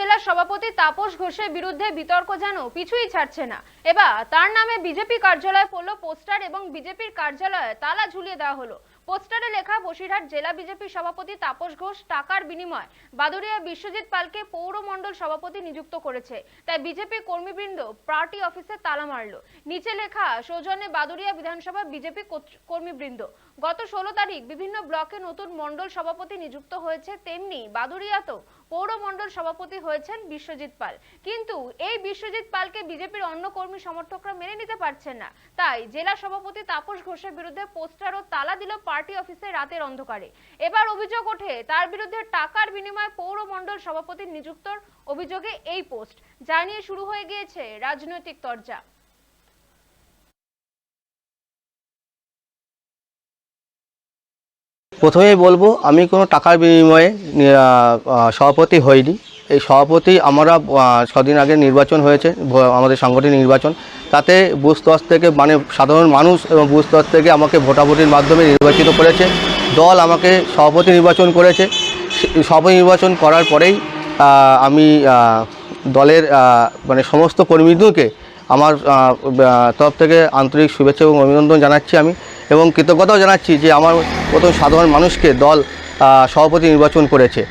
জেলার সভাপতি তাপস ঘোষের বিরুদ্ধে বিতর্ক যেন পিছুই ছাড়ছে না। এবার তার নামে বিজেপি কার্যালয়ে পড়ল পোস্টার এবং বিজেপির কার্যালয়ে তালা ঝুলিয়ে দেওয়া হলো। পোস্টারে লেখা, বসিরহাট জেলা বিজেপি সভাপতি তাপস ঘোষ টাকার বিনিময় বাদুরিয়া বিশ্বজিৎ পালকে পৌর মণ্ডল সভাপতি নিযুক্ত করেছে। তাই বিজেপি কর্মীবৃন্দ পার্টি অফিসে তালা মারল। নিচে লেখা, সৌজন্যে বাদুরিয়া বিধানসভা বিজেপি কর্মীবৃন্দ। গত ষোলো তারিখ বিভিন্ন ব্লকে নতুন মণ্ডল সভাপতি নিযুক্ত হয়েছে তেমনি বাদুরিয়াতেও পৌর মণ্ডল সভাপতি হয়েছেন বিশ্বজিৎ পাল। কিন্তু এই বিশ্বজিৎ পালকে বিজেপির অন্য কর্মী সমর্থকরা মেনে নিতে পারছেন না। তাই জেলা সভাপতি তাপস ঘোষের বিরুদ্ধে পোস্টার ও তালা দিল পার্টি অফিসে রাতের অন্ধকারে। এবার অভিযোগ ওঠে, তার বিরুদ্ধে টাকার বিনিময়ে পৌর মণ্ডল সভাপতি নিযুক্তর অভিযোগে এই পোস্ট। যা নিয়ে শুরু হয়ে গিয়েছে রাজনৈতিক তরজা। প্রথমেই বলব, আমি কোনো টাকার বিনিময়ে সভাপতি হইনি। এই সভাপতি আমরা ছদিন আগে নির্বাচন হয়েছে আমাদের সাংগঠনিক নির্বাচন। তাতে বুথ স্তর থেকে মানে সাধারণ মানুষ এবং বুথ স্তর থেকে আমাকে ভোটাভুটির মাধ্যমে নির্বাচিত করেছে। দল আমাকে সভাপতি নির্বাচন করেছে। সভাপতি নির্বাচন করার পরেই আমি দলের মানে সমস্ত কর্মীদেরকে আমার তরফ থেকে আন্তরিক শুভেচ্ছা এবং অভিনন্দন জানাচ্ছি আমি। এবং কৃতজ্ঞতাও জানাচ্ছি যে আমার মতো সাধারণ মানুষকে দল সভাপতি নির্বাচন করেছে।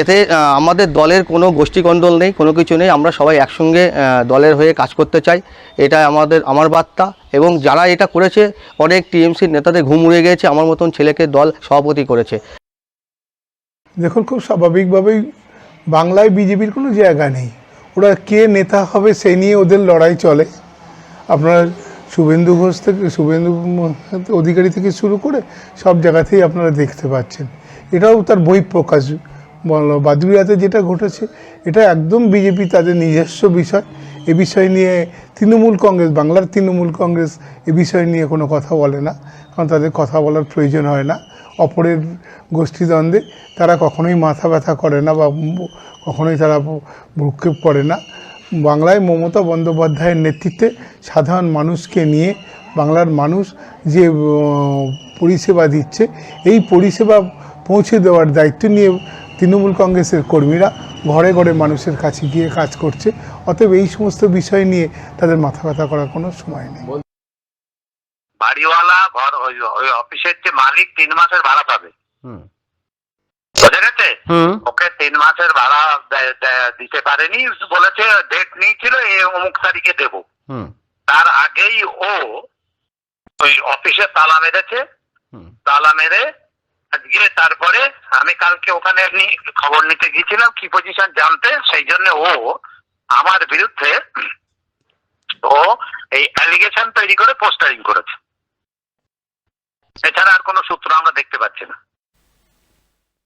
এতে আমাদের দলের কোনো গোষ্ঠীকন্দল নেই, কোনো কিছু নেই। আমরা সবাই একসঙ্গে দলের হয়ে কাজ করতে চাই। এটা আমাদের, আমার বার্তা। এবং যারা এটা করেছে, অনেক টিএমসির নেতাদের ঘুম উড়ে গিয়েছে। আমার মতন ছেলেকে দল সভাপতি করেছে। দেখুন, খুব স্বাভাবিকভাবেই বাংলায় বিজেপির কোনো জায়গা নেই। ওরা কে নেতা হবে সেই নিয়ে ওদের লড়াই চলে। আপনার শুভেন্দু ঘোষ থেকে, শুভেন্দু অধিকারী থেকে শুরু করে সব জায়গাতেই আপনারা দেখতে পাচ্ছেন। এটাও তার বই প্রকাশ, বলো, বাদুড়িয়াতে যেটা ঘটেছে, এটা একদম বিজেপি তাদের নিজস্ব বিষয়। এ বিষয় নিয়ে তৃণমূল কংগ্রেস, বাংলার তৃণমূল কংগ্রেস এ বিষয় নিয়ে কোনো কথা বলে না, কারণ তাদের কথা বলার প্রয়োজন হয় না। অপরের গোষ্ঠীদ্বন্দ্বে তারা কখনোই মাথা ব্যথা করে না বা কখনোই তারা ভ্রুক্ষেপ করে না। বাংলায় মমতা বন্দ্যোপাধ্যায়ের নেতৃত্বে সাধারণ মানুষকে নিয়ে বাংলার মানুষ যে পরিষেবা দিচ্ছে এই পরিষেবা পৌঁছে দেওয়ার দায়িত্ব নিয়ে তৃণমূল কংগ্রেসের কর্মীরা ঘরে ঘরে মানুষের কাছে গিয়ে কাজ করছে। অতএব এই সমস্ত বিষয় নিয়ে তাদের মাথা ব্যথা করার কোনো সময় নেই। বাড়িওয়ালা ঘর ওই অফিসের যে মালিক তিন মাসের ভাড়া পাবে। হুম। বুঝে গেছে? হুম। তিন মাসের ভাড়া দিতে পারেনি বলেছে ডেট নিয়েছিল এই অমুক তারিখে দেব। তার আগেই ও ওই অফিসে তালা মেরেছে। তালা মেরে আজকে তারপরে আমি কালকে ওখানে এমনি খবর নিতে গিয়েছিলাম কি পজিশন জানতে সেই জন্য ও আমার বিরুদ্ধে ও এই অ্যালিগেশন তৈরি করে পোস্টারিং করেছে। এছাড়া আর কোনো সূত্র আমরা দেখতে পাচ্ছি না।